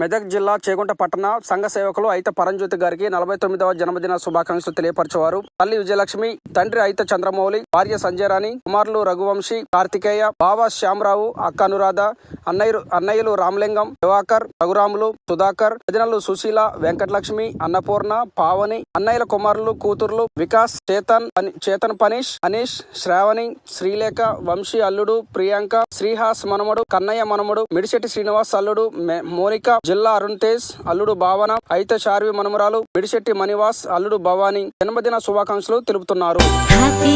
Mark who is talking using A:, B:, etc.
A: మెదక్ జిల్లా చేగుంట పట్టణ సంఘ సేవకులు అయితే పరంజ్యోతి గారికి నలభై తొమ్మిదవ జన్మదిన శుభాకాంక్షలు తెలియపరిచేవారు. తల్లి విజయలక్ష్మి తండ్రి అయిత చంద్రమౌళి భార్య సంజయరాణి కుమారులు రఘువంశీ కార్తికేయ బావ శ్యామరావు అక్క అనురాధ అన్నయ్యలు అన్నయ్యలు రామలింగం దివాకర్ రఘురాములు సుధాకర్ వదినలు సుశీల వెంకటలక్ష్మి అన్నపూర్ణ పావని అన్నయ్యల కుమారులు కూతుర్లు వికాస్ చేతన్ చేతన్ పనీష్ అనీష్ శ్రావణి శ్రీలేఖ వంశీ అల్లుడు ప్రియాంక శ్రీహాస్ మనమడు కన్నయ్య మనమడు మిడిశెట్టి శ్రీనివాస్ అల్లుడు మె- మోనిక జిల్లా అరుణ్ తేజ్ అల్లుడు భావన అయిత శార్వి మనమురాలు మిడిశెట్టి మణివాస్ అల్లుడు భవాని జన్మదిన శుభాకాంక్షలు తెలుపుతున్నారు.
B: హ్యాపీ